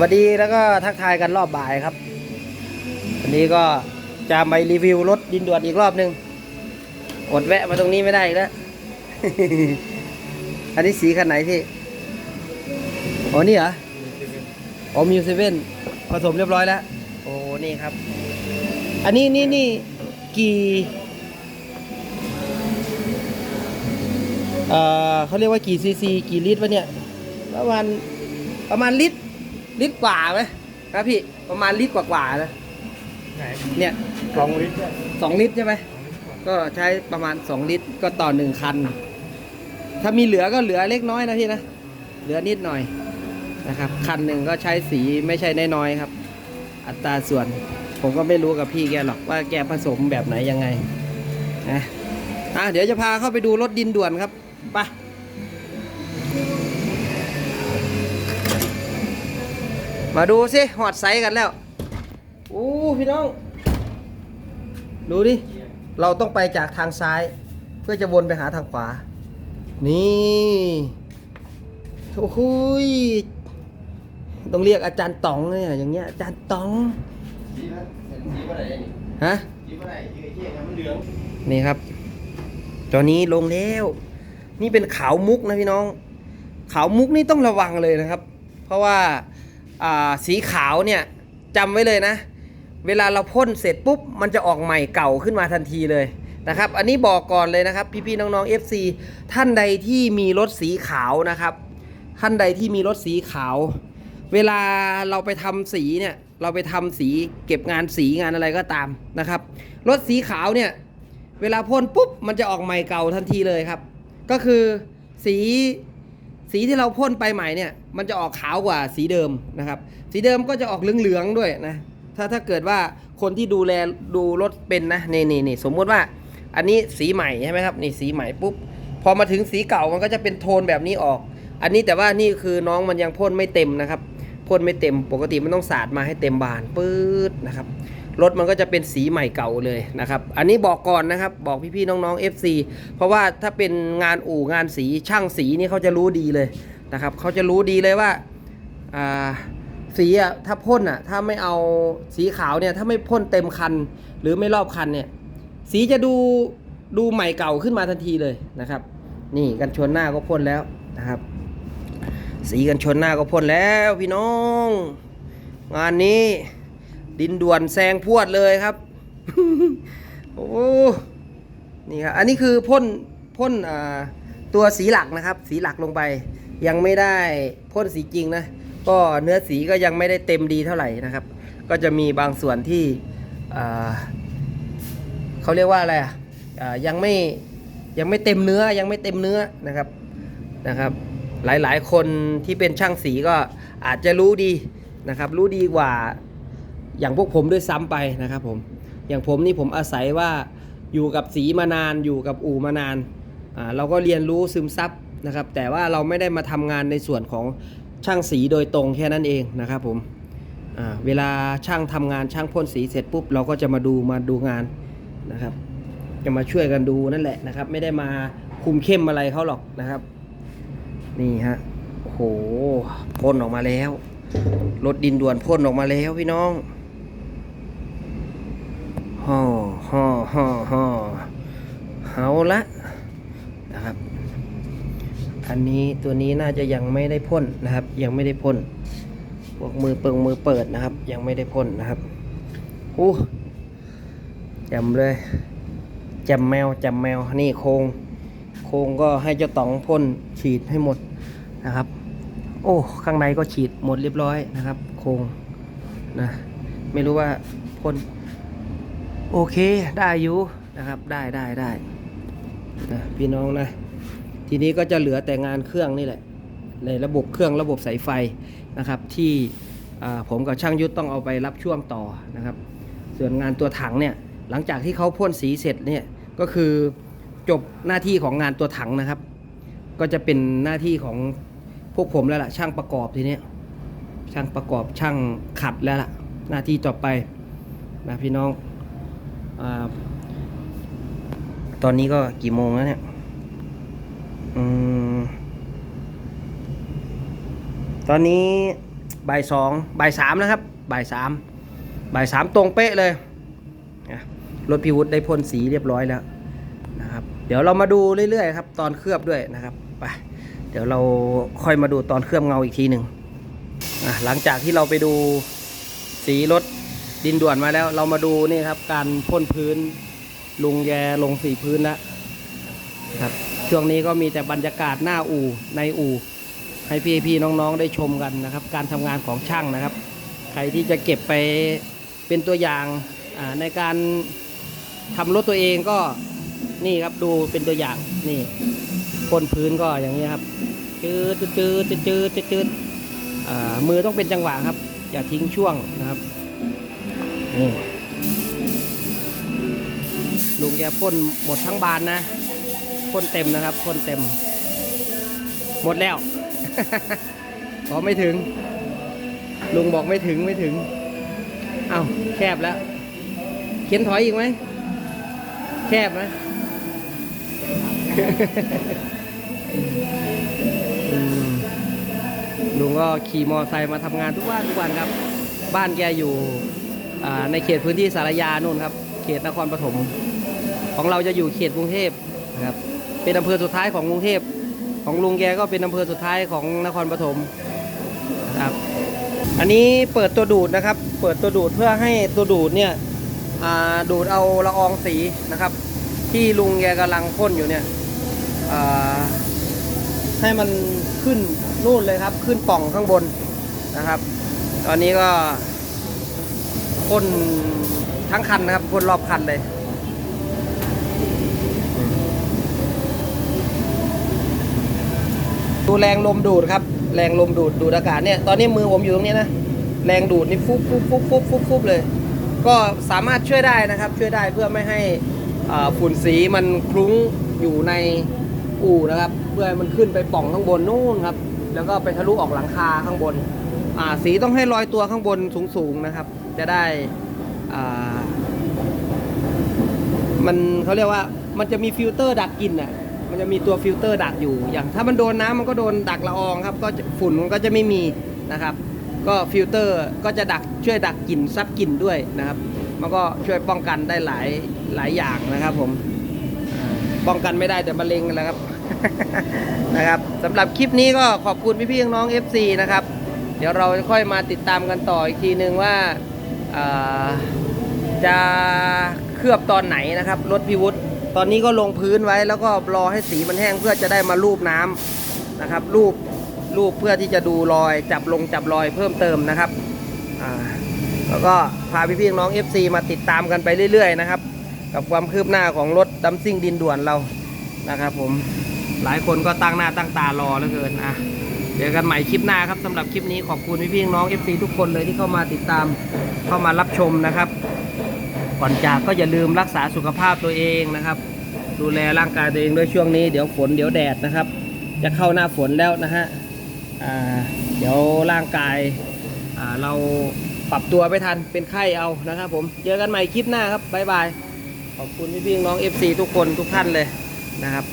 วัสดีแล้วก็ทักทายกันรอบบ่ายครับ วันนี้ก็จะไปรีวิวรถดินด่วนอีกรอบหนึ่งอดแวะมาตรงนี้ไม่ได้อีกแล้ว อันนี้สีคันไหนพี่ อ๋อนี่เหรอ อ๋อมิวเซเว่นผสมเรียบร้อยแล้ว โอ้นี่ครับ อันนี้นี่นี่กี่เออเขาเรียกว่ากี่ซีซี กี่ลิตรวะเนี่ย ประมาณประมาณลิตร ลิตรกว่าไหมครับพี่ประมาณลิตรกว่าๆนะไหนเนี่ยสองลิตรเนี่ยสองลิตรใช่ไหมก็ใช้ประมาณสองลิตรก็ต่อหนึ่งคัน ถ้ามีเหลือก็เหลือเล็กน้อยนะพี่นะเหลือนิดหน่อยนะครับ คันหนึ่งก็ใช้สีไม่ใช่น้อยๆครับ อัตราส่วน ผมก็ไม่รู้กับพี่แกหรอกว่าแกผสมแบบไหนยังไงนะอะเดี๋ยวจะพาเข้าไปดูรถดินด่วนครับไป มาดูสิหอดไซส์กันแล้วอู้พี่น้อง ดูดิ เราต้องไปจากทางซ้าย เพื่อจะวนไปหาทางขวา นี่โอ้โหยต้องเรียกอาจารย์ต๋องเลยอะอย่างเงี้ยอาจารย์ต๋องสีนะสีเมื่อไหร่นี่ฮะไหร่สีไอ้เจ๊มันเหลืองนี่ครับ ตอนนี้ลงแล้ว นี่เป็นขาวมุกนะพี่น้อง ขาวมุกนี่ต้องระวังเลยนะครับ เพราะว่า สีขาวเนี่ยจำไว้เลยนะ เวลาเราพ่นเสร็จปุ๊บ มันจะออกใหม่เก่าขึ้นมาทันทีเลยนะครับ อันนี้บอกก่อนเลยนะครับ พี่ๆน้องๆ FC ท่านใดที่มีรถสีขาวนะครับ ท่านใดที่มีรถสีขาว เวลาเราไปทำสีเนี่ยเราไปทำสีเก็บงานสีงานอะไรก็ตามนะครับ รถสีขาวเนี่ยเวลาพ่นปุ๊บมันจะออกใหม่เก่าทันทีเลยครับ ก็คือสี สีที่เราพ่นไปใหม่เนี่ย มันจะออกขาวกว่าสีเดิมนะครับ สีเดิมก็จะออกเหลืองๆด้วยนะ ถ้าถ้าเกิดว่าคนที่ดูแลดูรถเป็นนะนี่นี่นี่สมมุติว่า อันนี้สีใหม่ใช่ไหมครับนี่สีใหม่ปุ๊บพอมาถึงสีเก่ามันก็จะเป็นโทนแบบนี้ออก อันนี้แต่ว่านี่คือน้องมันยังพ่นไม่เต็มนะครับพ่นไม่เต็มปกติมันต้องสาดมาให้เต็มบานปื๊ดนะครับ รถมันก็จะเป็นสีใหม่เก่าเลยนะครับ อันนี้บอกก่อนนะครับ บอกพี่ๆน้องๆ FC เพราะว่าถ้าเป็นงานอู่งานสีช่างสีนี่เขาจะรู้ดีเลยนะครับเขาจะรู้ดีเลยว่าอ่าสีอะถ้าพ่นอะถ้าไม่เอาสีขาวเนี่ยถ้าไม่พ่นเต็มคัน หรือไม่รอบคันเนี่ยสีจะดูดูใหม่เก่าขึ้นมาทันทีเลยนะครับ นี่กันชนหน้าก็พ่นแล้วนะครับ สีกันชนหน้าก็พ่นแล้วพี่น้อง งานนี้ ดินด่วนแซงพวดเลยครับ โอ้นี่ครับอันนี้คือพ่นพ่นตัวสีหลักนะครับ สีหลักลงไป ยังไม่ได้พ่นสีจริงนะ ก็เนื้อสีก็ยังไม่ได้เต็มดีเท่าไหร่นะครับ ก็จะมีบางส่วนที่เขาเรียกว่าอะไรอะยังไม่ยังไม่เต็มเนื้อยังไม่เต็มเนื้อนะครับนะครับ หลายๆ คนที่เป็นช่างสีก็อาจจะรู้ดีนะครับ รู้ดีกว่า อย่างพวกผมด้วยซ้ำไปนะครับผมอย่างผมนี่ผมอาศัยว่าอยู่กับสีมานานอยู่กับอู่มานานอ่าเราก็เรียนรู้ซึมซับนะครับแต่ว่าเราไม่ได้มาทำงานในส่วนของช่างสีโดยตรงแค่นั้นเองนะครับผมอ่าเวลาช่างทำงานช่างพ่นสีเสร็จปุ๊บเราก็จะมาดูมาดูงานนะครับจะมาช่วยกันดูนั่นแหละนะครับ ไม่ได้มาคุมเข้มอะไรเขาหรอกนะครับ นี่ฮะโอ้โหพ่นออกมาแล้วรถดินด่วนพ่นออกมาแล้วพี่น้องฮ่อ ฮ่อฮ่อเอาละนะครับ อันนี้ตัวนี้น่าจะยังไม่ได้พ่นนะครับ ยังไม่ได้พ่นพวกมือเปิงมือเปิดนะครับ ยังไม่ได้พ่นนะครับอู้จำเลยจำแมวจำแมวนี่โครงโครงก็ให้เจ้าต๋องพ่นฉีดให้หมดนะครับ โอ้ข้างในก็ฉีดหมดเรียบร้อยนะครับ โครงนะไม่รู้ว่าพ่น โอเคได้อยู่นะครับได้ได้ได้นะพี่น้องนะ ทีนี้ก็จะเหลือแต่งานเครื่องนี่แหละ ในระบบเครื่องระบบสายไฟนะครับ ที่ผมกับช่างยุทธต้องเอาไปรับช่วงต่อนะครับ ส่วนงานตัวถังเนี่ยหลังจากที่เขาพ่นสีเสร็จเนี่ยก็คือจบหน้าที่ของงานตัวถังนะครับ ก็จะเป็นหน้าที่ของพวกผมแล้วล่ะช่างประกอบทีนี้ช่างประกอบช่างขัดแล้วล่ะหน้าที่ต่อไปนะพี่น้อง ตอนนี้ก็กี่โมงแล้วเนี่ยอืมตอนนี้บ่ายสองบ่ายสามนะครับบ่ายสามบ่ายสามตรงเป๊ะเลยรถพิวุฒได้พ่นสีเรียบร้อยแล้วนะครับ เดี๋ยวเรามาดูเรื่อยๆครับ ตอนเคลือบด้วยนะครับไปเดี๋ยวเราค่อยมาดูตอนเคลือบเงาอีกทีหนึ่งหลังจากที่เราไปดูสีรถ ดินด่วนมาแล้ว เรามาดูนี่ครับ การพ่นพื้นลุงแยลงสีพื้นแล้วครับ ช่วงนี้ก็มีแต่บรรยากาศหน้าอู่ในอู่ ให้พี่พี่ๆน้องๆได้ชมกันนะครับ การทำงานของช่างนะครับ ใครที่จะเก็บไปเป็นตัวอย่างในการทำรถตัวเองก็นี่ครับดูเป็นตัวอย่างนี่พ่นพื้นก็อย่างนี้ครับจืดจืดจืดจืดจืดมือต้องเป็นจังหวะครับ อย่าทิ้งช่วงนะครับ ลุงแกพ่นหมดทั้งบานนะพ่นเต็มนะครับพ่นเต็ม หมดแล้วขอไม่ถึง ลุงบอกไม่ถึงไม่ถึง เอาแคบแล้ว เขียนถอยอีกไหม แคบไหมลุงก็ขี่มอไซค์มาทำงานทุกวันทุกวันครับ บ้านแกอยู่ ในเขตพื้นที่สารยานู่นครับ เขตนครปฐมของเราจะอยู่เขตกรุงเทพนะครับเป็นอำเภอสุดท้ายของกรุงเทพของลุงแกก็เป็นอำเภอสุดท้ายของนครปฐมนะครับอันนี้เปิดตัวดูดนะครับ เปิดตัวดูดเพื่อให้ตัวดูดเนี่ยดูดเอาละอองสีนะครับ ที่ลุงแกกำลังพ่นอยู่เนี่ยให้มันขึ้นนู่นเลยครับ ขึ้นป่องข้างบนนะครับ ตอนนี้ก็ พ่นทั้งคันนะครับพ่นรอบคันเลยดูแรงลมดูดครับ แรงลมดูดดูดอากาศเนี่ยตอนนี้มือผมอยู่ตรงนี้นะแรงดูดนี่ฟุบฟุบฟุบฟุบฟุบฟุบเลย ก็สามารถช่วยได้นะครับ ช่วยได้เพื่อไม่ให้อ่าฝุ่นสีมันคลุ้งอยู่ในอู่นะครับ เพื่อให้มันขึ้นไปป่องข้างบนนู่นครับ แล้วก็ไปทะลุออกหลังคาข้างบน สีต้องให้ลอยตัวข้างบนสูงๆนะครับ จะได้อ่ามันเขาเรียกว่ามันจะมีฟิลเตอร์ดักกลิ่นอะมันจะมีตัวฟิลเตอร์ดักอยู่ อย่างถ้ามันโดนน้ำมันก็โดนดักละอองครับก็ฝุ่นมันก็จะไม่มีนะครับ ก็ฟิลเตอร์ก็จะดักช่วยดักกลิ่นซับกลิ่นด้วยนะครับ มันก็ช่วยป้องกันได้หลายหลายอย่างนะครับ ผมป้องกันไม่ได้แต่มะเร็งกันแล้วครับนะครับสำหรับคลิปนี้ก็ขอบคุณพี่ๆน้องๆ FC นะครับ เดี๋ยวเราค่อยมาติดตามกันต่ออีกทีนึงว่าาจะเคลือบตอนไหนนะครับรถพิวุฒตอนนี้ก็ลงพื้นไว้แล้วก็รอให้สีมันแห้งเพื่อจะได้มาลูบน้ำนะครับลูบลูบเพื่อที่จะดูรอยจับลงจับรอยเพิ่มเติมนะครับแล้วก็พาพี่ๆน้อง FC มาติดตามกันไปเรื่อยๆนะครับ กับความคืบหน้าของรถดัมซิ่งดินด่วนเรานะครับ ผมหลายคนก็ตั้งหน้าตั้งตารอเหลือเกินอะ เจอกันใหม่คลิปหน้าครับสำหรับคลิปนี้ขอบคุณพี่ๆน้อง FC ทุกคนเลยที่เข้ามาติดตามเข้ามารับชมนะครับ ก่อนจากก็อย่าลืมรักษาสุขภาพตัวเองนะครับ ดูแลร่างกายตัวเองด้วยช่วงนี้เดี๋ยวฝนเดี๋ยวแดดนะครับ จะเข้าหน้าฝนแล้วนะฮะเดี๋ยวร่างกายาเราปรับตัวไม่ทันเป็นไข้เอานะครับ ผมเจอกันใหม่คลิปหน้าครับบ๊ายบายขอบคุณพี่ๆน้อง FC ทุกคนทุกท่านเลยนะครับ